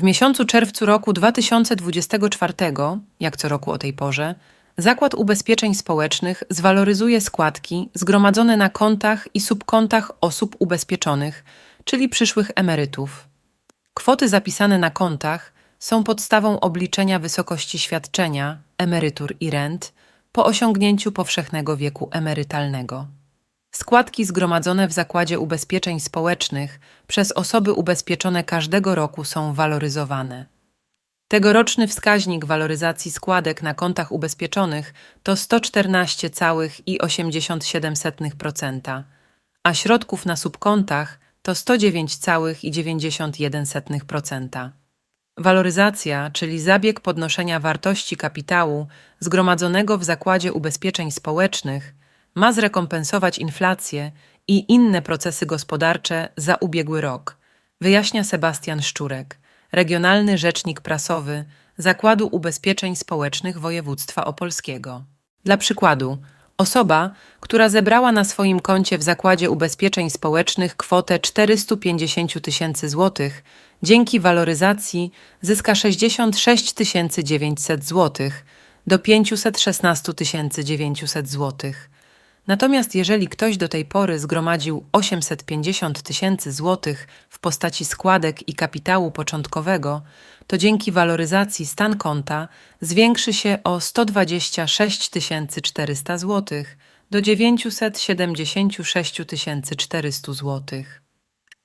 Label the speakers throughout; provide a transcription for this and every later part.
Speaker 1: W miesiącu czerwcu roku 2024, jak co roku o tej porze, Zakład Ubezpieczeń Społecznych zwaloryzuje składki zgromadzone na kontach i subkontach osób ubezpieczonych, czyli przyszłych emerytów. Kwoty zapisane na kontach są podstawą obliczenia wysokości świadczenia, emerytur i rent po osiągnięciu powszechnego wieku emerytalnego. Składki zgromadzone w Zakładzie Ubezpieczeń Społecznych przez osoby ubezpieczone każdego roku są waloryzowane. Tegoroczny wskaźnik waloryzacji składek na kontach ubezpieczonych to 114,87%, a środków na subkontach to 109,91%. Waloryzacja, czyli zabieg podnoszenia wartości kapitału zgromadzonego w Zakładzie Ubezpieczeń Społecznych, ma zrekompensować inflację i inne procesy gospodarcze za ubiegły rok, wyjaśnia Sebastian Szczurek, regionalny rzecznik prasowy Zakładu Ubezpieczeń Społecznych Województwa Opolskiego. Dla przykładu, osoba, która zebrała na swoim koncie w Zakładzie Ubezpieczeń Społecznych kwotę 450 000 tysięcy złotych, dzięki waloryzacji zyska 66 900 złotych do 516 900 złotych. Natomiast jeżeli ktoś do tej pory zgromadził 850 tysięcy złotych w postaci składek i kapitału początkowego, to dzięki waloryzacji stan konta zwiększy się o 126 400 złotych do 976 400 złotych.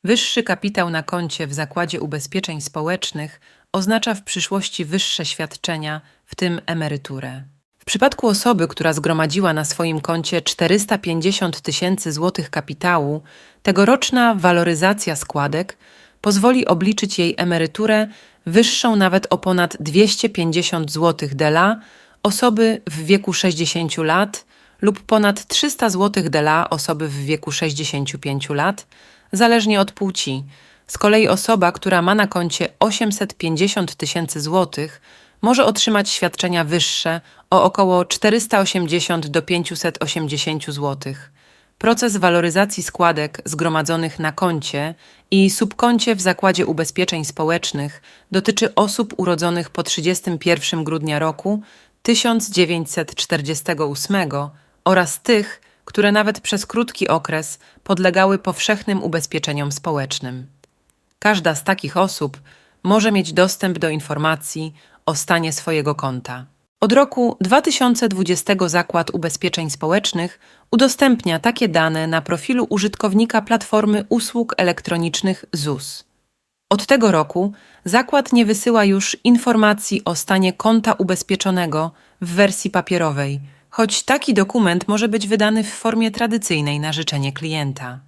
Speaker 1: Wyższy kapitał na koncie w Zakładzie Ubezpieczeń Społecznych oznacza w przyszłości wyższe świadczenia, w tym emeryturę. W przypadku osoby, która zgromadziła na swoim koncie 450 tysięcy złotych kapitału, tegoroczna waloryzacja składek pozwoli obliczyć jej emeryturę wyższą nawet o ponad 250 zł DELA osoby w wieku 60 lat lub ponad 300 zł DELA osoby w wieku 65 lat, zależnie od płci. Z kolei osoba, która ma na koncie 850 tysięcy złotych, może otrzymać świadczenia wyższe o około 480 do 580 zł. Proces waloryzacji składek zgromadzonych na koncie i subkoncie w Zakładzie Ubezpieczeń Społecznych dotyczy osób urodzonych po 31 grudnia roku 1948 oraz tych, które nawet przez krótki okres podlegały powszechnym ubezpieczeniom społecznym. Każda z takich osób może mieć dostęp do informacji o stanie swojego konta. Od roku 2020 Zakład Ubezpieczeń Społecznych udostępnia takie dane na profilu użytkownika platformy usług elektronicznych ZUS. Od tego roku zakład nie wysyła już informacji o stanie konta ubezpieczonego w wersji papierowej, choć taki dokument może być wydany w formie tradycyjnej na życzenie klienta.